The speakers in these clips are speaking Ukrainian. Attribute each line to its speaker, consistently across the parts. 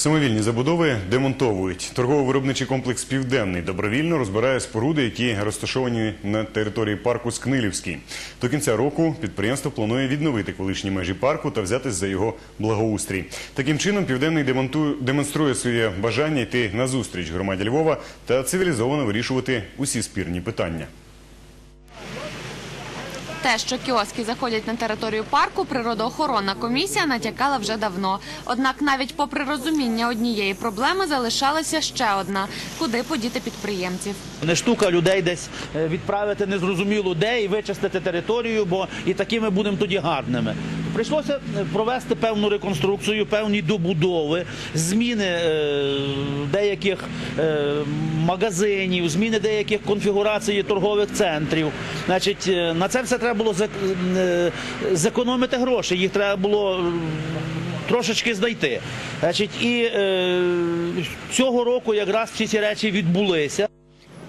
Speaker 1: Самовільні забудови демонтовують. Торгово-виробничий комплекс Південний добровільно розбирає споруди, які розташовані на території парку Скнилівський. До кінця року підприємство планує відновити колишні межі парку та взятись за його благоустрій. Таким чином, Південний демонструє своє бажання йти на зустріч громаді Львова та цивілізовано вирішувати усі спірні питання.
Speaker 2: Те, що кіоски заходять на територію парку, природоохоронна комісія натякала вже давно. Однак, навіть попри розуміння однієї проблеми, залишалася ще одна – куди подіти підприємців.
Speaker 3: Не штука людей десь е, відправити незрозуміло де і вичистити територію, бо і такими будемо тоді гарними. Прийшлося е, провести певну реконструкцію, певні добудови, зміни е, деяких е, магазинів, зміни деяких конфігурацій торгових центрів. Значить, на це все треба було зекономити гроші. Їх треба було трошечки знайти. Значить, і цього року якраз всі ці речі відбулися.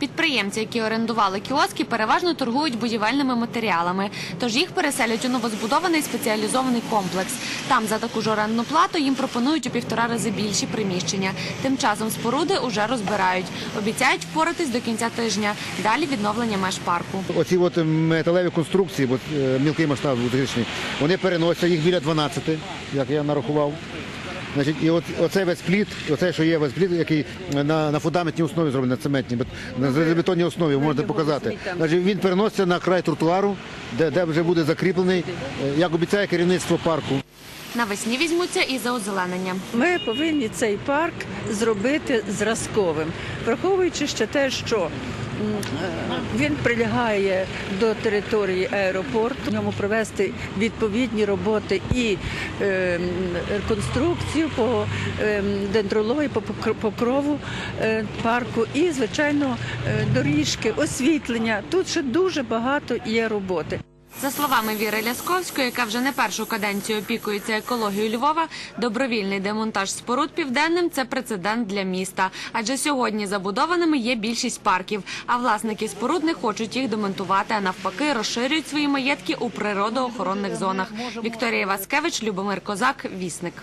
Speaker 2: Підприємці, які орендували кіоски, переважно торгують будівельними матеріалами, тож їх переселять у новозбудований спеціалізований комплекс. Там за таку ж орендну плату їм пропонують у півтора рази більші приміщення. Тим часом споруди уже розбирають. Обіцяють впоратись до кінця тижня. Далі відновлення меж парку.
Speaker 4: Оці от металеві конструкції, от, е, мілкий масштаб вони переносяться, їх біля 12, як я нарахував. Значить, і от, оцей весь плід, оце, що є весь плід, який на, на фундаментній основі зроблений, на цементній, на бетонній основі, можете показати. Значить, він переноситься на край тротуару, де, де вже буде закріплений, е, як обіцяє керівництво парку.
Speaker 2: Навесні візьмуться і за озеленення.
Speaker 5: Ми повинні цей парк зробити зразковим, враховуючи ще те, що е, він прилягає до території аеропорту, в ньому провести відповідні роботи і е, реконструкцію по е, дендрології, по покрову е, парку, і звичайно е, доріжки, освітлення. Тут ще дуже багато є роботи.
Speaker 2: За словами Віри Лясковської, яка вже не першу каденцію опікується екологією Львова, добровільний демонтаж споруд південним це прецедент для міста. Адже сьогодні забудованими є більшість парків, а власники споруд не хочуть їх демонтувати, а навпаки розширюють свої маєтки у природоохоронних зонах. Вікторія Васкевич, Любомир Козак, Вісник.